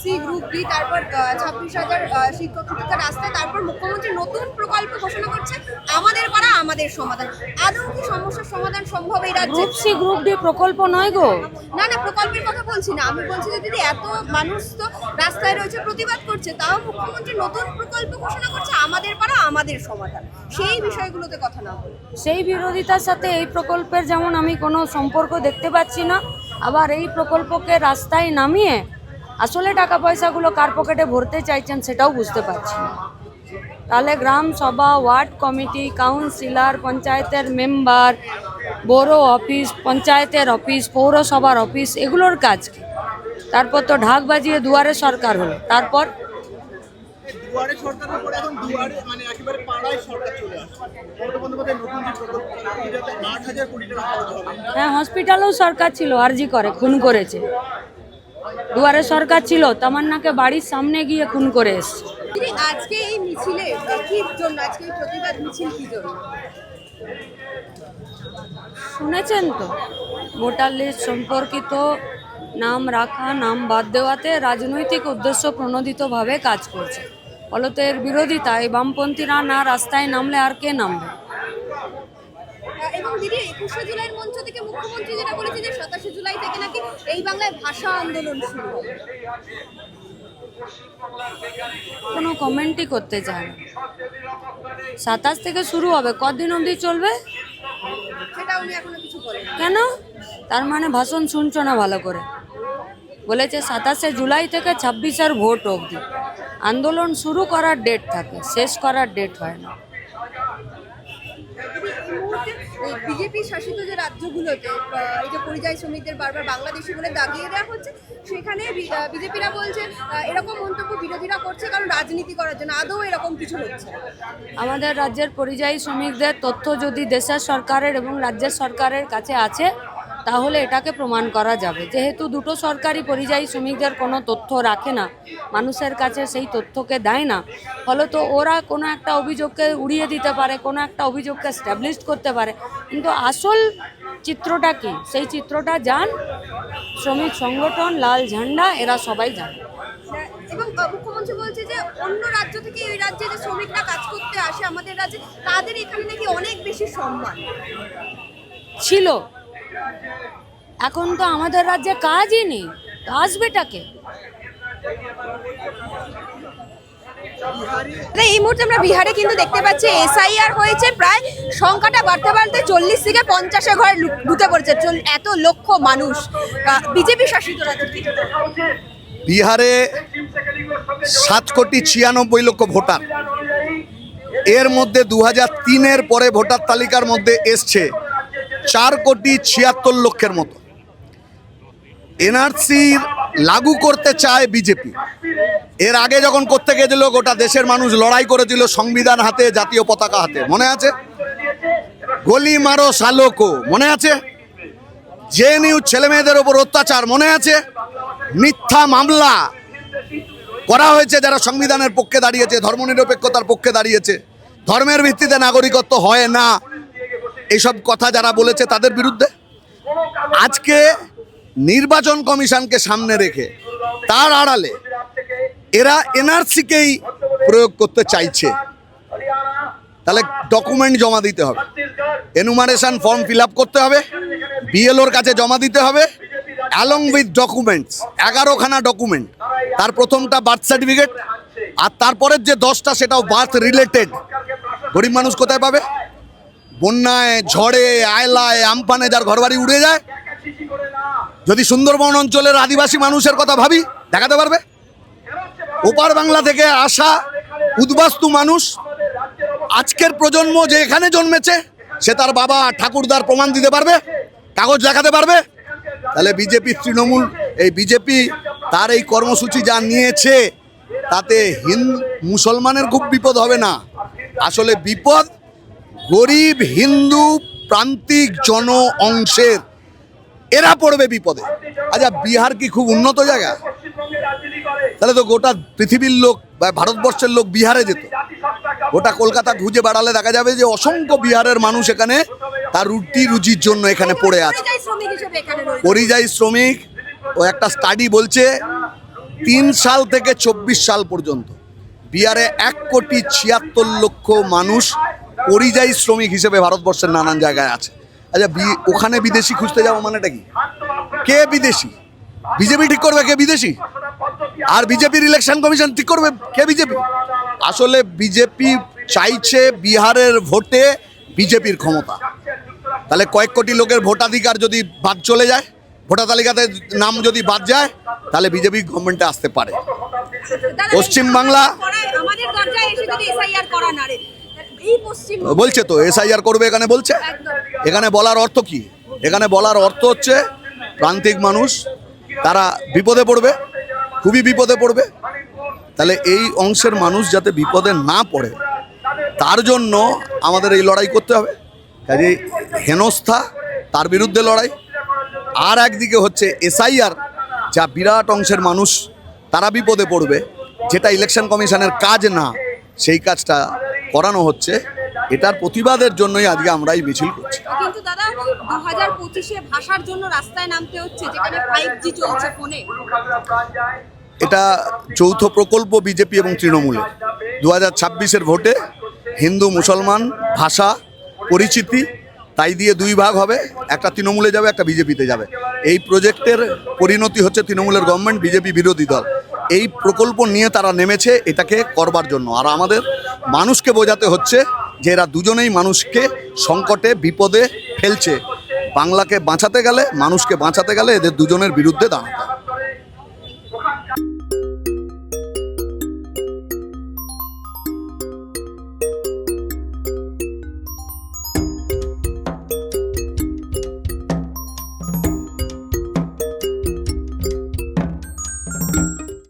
C group D তারপর ছাব্বিশ হাজার শিক্ষক শিক্ষিকা রাস্তায় তারপর মুখ্যমন্ত্রী নতুন প্রকল্প ঘোষণা করছে। আমাদের পাড়া আমাদের সমাধান। আদৌ কি সমস্যার সমাধান সম্ভব এই রাজ্যে? গ্রুপ সি গ্রুপ ডি প্রকল্প নয় গো। না না প্রকল্পের কথা বলছি না। আমি বলছি যে দিদি এত মানুষ তো রাস্তায় রয়েছে প্রতিবাদ করছে তাও মুখ্যমন্ত্রী নতুন প্রকল্প ঘোষণা করছে আমাদের পাড়া আমাদের সমাধান। সেই বিষয়গুলোতে কথা না বলে। সেই বিরোধিতার সাথে এই প্রকল্পের যেমন আমি কোনো সম্পর্ক দেখতে পাচ্ছি না আবার এই প্রকল্পকে রাস্তায় নামিয়ে আসলে টাকা পয়সাগুলো কার পকেটে ভরতে চাইছেন সেটাও বুঝতে পারছি না। তাহলে গ্রাম সভা ওয়ার্ড কমিটি কাউন্সিলর পঞ্চায়েতের মেম্বার বড় অফিস পঞ্চায়েতের অফিস পৌরসভার অফিস এগুলোর কাজ কি? তারপর তো ঢাক বাজিয়ে দুয়ারে সরকার হলো। তারপর? দুয়ারে সরকারের পরে এখন দুয়ারে মানে একেবারে পাড়ায় সরকার চলে হ্যাঁ হসপিটালেও সরকার ছিল আরজি করে খুন করেছে। দুয়ারে সরকার ছিল তামান্নাকে বাড়ির সামনে গিয়ে খুন করে এসছে। আজকে এই মিছিলে কি জন্য? আজকে প্রতিবাদ মিছিল কি জন্য? শুনেছেন তো? ভোটার লিস্ট সম্পর্কিত নাম রাখা নাম বাদ দেওয়াতে রাজনৈতিক উদ্দেশ্য প্রণোদিতভাবে কাজ করছে। ফলত এর বিরোধিতায় বামপন্থীরা না রাস্তায় নামলে আর কে নামবে? দিদি একুশে জুলাইয়ের মঞ্চ থেকে মুখ্যমন্ত্রী যেটা বলেছে যে সাতাশে জুলাই থেকে নাকি এই বাংলায় ভাষা আন্দোলন শুরু কোনো কমেন্টই করতে চায় না। সাতাশ থেকে শুরু হবে। কদিন অবধি চলবে? কেন? তার মানে ভাষণ শুনছো না ভালো করে। বলেছে সাতাশে জুলাই থেকে ছাব্বিশের ভোট অবধি। আন্দোলন শুরু করার ডেট থাকে। শেষ করার ডেট হয় না। বিজেপি শাসিত যে রাজ্যগুলোতে এই যে পরিযায়ী শ্রমিকদের বারবার বাংলাদেশি বলে দাগিয়ে দেওয়া হচ্ছে, সেখানে বিজেপিরা বলছে এরকম মন্তব্য বিরোধীরা করছে কারণ রাজনীতি করার জন্য, আদৌ এরকম কিছু হচ্ছে? আমাদের রাজ্যের পরিযায়ী শ্রমিকদের তথ্য যদি দেশের সরকারের এবং রাজ্যের সরকারের কাছে আছে তাহলে এটাকে প্রমাণ করা যাবে। যেহেতু দুটো সরকারি পরিযায়ী শ্রমিকদের কোনো তথ্য রাখে না মানুষের কাছে সেই তথ্যকে দেয় না ফলত ওরা কোনো একটা অভিযোগকে উড়িয়ে দিতে পারে কোনো একটা অভিযোগকে স্ট্যাবলিশ করতে পারে। কিন্তু আসল চিত্রটা কি? সেই চিত্রটা যান শ্রমিক সংগঠন লাল ঝান্ডা এরা সবাই জানে। এবং মুখ্যমন্ত্রী বলছে যে অন্য রাজ্য থেকে এই রাজ্যে যে শ্রমিকরা কাজ করতে আসে আমাদের রাজ্যে তাদের এখানে নাকি অনেক বেশি সম্মান। ছিল। এখন তো আমাদের রাজ্যে কাজই নেই। আসবেটাকে এই মুহূর্তে আমরা বিহারে কিন্তু দেখতে পাচ্ছি এসআইআর হয়েছে। প্রায় সংখ্যাটা বাড়তে বাড়তে চল্লিশ থেকে পঞ্চাশে ঘরে লু- ঢুকে পড়েছে। এত লক্ষ মানুষ। বিজেপি শাসিত বিহারে সাত কোটি ছিয়ানব্বই লক্ষ ভোটার। এর মধ্যে দু হাজার তিনের পরে ভোটার তালিকার মধ্যে এসছে। চার কোটি ছিয়াত্তর লক্ষের মতো। এনআরসি লাগু করতে চায় বিজেপি। এর আগে যখন করতে গেছিল, গোটা দেশের মানুষ লড়াই করেছিল সংবিধান হাতে, জাতীয় পতাকা হাতে। মনে আছে? গলি মারো শালোকো। মনে আছে? জে নিউজ ছেলে মেয়েদের ওপর অত্যাচার, মনে আছে? মিথ্যা মামলা করা হয়েছে, যারা সংবিধানের পক্ষে দাঁড়িয়েছে, ধর্মনিরপেক্ষতার পক্ষে দাঁড়িয়েছে। ধর্মের ভিত্তিতে নাগরিকত্ব হয় না। এইসব কথা যারা বলেছে তাদের বিরুদ্ধে? আজকে নির্বাচন কমিশনকে সামনে রেখে তার আড়ালে এরা এনআরসিকেই প্রয়োগ করতে চাইছে। তাহলে ডকুমেন্ট জমা দিতে হবে। এনুমারেশন ফর্ম ফিল করতে হবে। বিএলওর কাছে জমা দিতে হবে। অ্যালং উইথ ডকুমেন্টস এগারোখানা ডকুমেন্ট তার প্রথমটা বার্থ সার্টিফিকেট আর তারপরের যে দশটা সেটাও বার্থ রিলেটেড গরিব মানুষ কোথায় পাবে? বন্যায়, ঝড়ে, আয়লায়, আমফানে যার ঘরবাড়ি উড়ে যায়। যদি সুন্দরবন অঞ্চলের আদিবাসী মানুষের কথা ভাবি, দেখাতে পারবে? ওপার বাংলা থেকে আসা উদ্বাস্তু মানুষ, আজকের প্রজন্ম যে এখানে জন্মেছে, সে তার বাবা ঠাকুরদার প্রমাণ দিতে পারবে, কাগজ দেখাতে পারবে। তাহলে বিজেপি তৃণমূল, এই বিজেপি তার এই কর্মসূচি যা নিয়েছে, তাতে হিন্দু মুসলমানের খুব বিপদ হবে না। আসলে বিপদ গরিব হিন্দু প্রান্তিক জন অংশের এরা পড়বে বিপদে। আচ্ছা বিহার কি খুব উন্নত জায়গা? তাহলে তো গোটা পৃথিবীর লোক বা ভারতবর্ষের লোক বিহারে যেত। গোটা কলকাতা খুঁজে বেড়ালে দেখা যাবে যে অসংখ্য বিহারের মানুষ এখানে তার রুটি রুজির জন্য এখানে পড়ে আছে। পরিযায়ী শ্রমিক ও একটা স্টাডি বলছে, তিন সাল থেকে চব্বিশ সাল পর্যন্ত। বিহারে এক কোটি ছিয়াত্তর লক্ষ মানুষ পরিযায়ী শ্রমিক হিসেবে ভারতবর্ষের নানান জায়গায় আছে। আচ্ছা ওখানে বিদেশি খুঁজতে যাব মানেটা কি? কে বিদেশি? বিজেপি ঠিক করবে কে বিদেশি? আর বিজেপির ইলেকশন কমিশন ঠিক করবে কে বিজেপি? আসলে বিজেপি চাইছে বিহারের ভোটে বিজেপির ক্ষমতা। তাহলে কয়েক কোটি লোকের ভোটাধিকার যদি বাদ চলে যায় ভোটার তালিকাতে নাম যদি বাদ যায় তাহলে বিজেপি গভর্নমেন্টে আসতে পারে। পশ্চিমবাংলা- বলছে তো এসআইআর করবে এখানে বলছে? এখানে বলার অর্থ কি? এখানে বলার অর্থ হচ্ছে প্রান্তিক মানুষ তারা বিপদে পড়বে খুবই বিপদে পড়বে। তাহলে এই অংশের মানুষ যাতে বিপদে না পড়ে তার জন্য আমাদের এই লড়াই করতে হবে। কাজে হেনস্থা তার বিরুদ্ধে লড়াই। আর একদিকে হচ্ছে এসআইআর যা বিরাট অংশের মানুষ তারা বিপদে পড়বে। যেটা ইলেকশন কমিশনের কাজ না সেই কাজটা করানো হচ্ছে এটার প্রতিবাদের জন্যই আজকে আমরা এই মিছিল করছি। কিন্তু দাদা দু হাজার পঁচিশে ভাষার জন্য রাস্তায় নামতে হচ্ছে যেখানে ফাইভ জি চলছে ফোনে। এটা যৌথ প্রকল্প বিজেপি এবং তৃণমূলের। দু হাজার ছাব্বিশের ভোটে হিন্দু মুসলমান ভাষা পরিচিতি তাই দিয়ে দুই ভাগ হবে একটা তৃণমূলে যাবে একটা বিজেপিতে যাবে। এই প্রজেক্টের পরিণতি হচ্ছে তৃণমূলের গভর্নমেন্ট বিজেপি বিরোধী দল। এই প্রকল্প নিয়ে তারা নেমেছে এটাকে করবার জন্য। আর আমাদের মানুষকে বোঝাতে হচ্ছে যে এরা দুজনেই মানুষকে সংকটে, বিপদে ফেলছে। বাংলাকে বাঁচাতে গেলে, মানুষকে বাঁচাতে গেলে এদের দুজনের বিরুদ্ধে দাঁড়াতে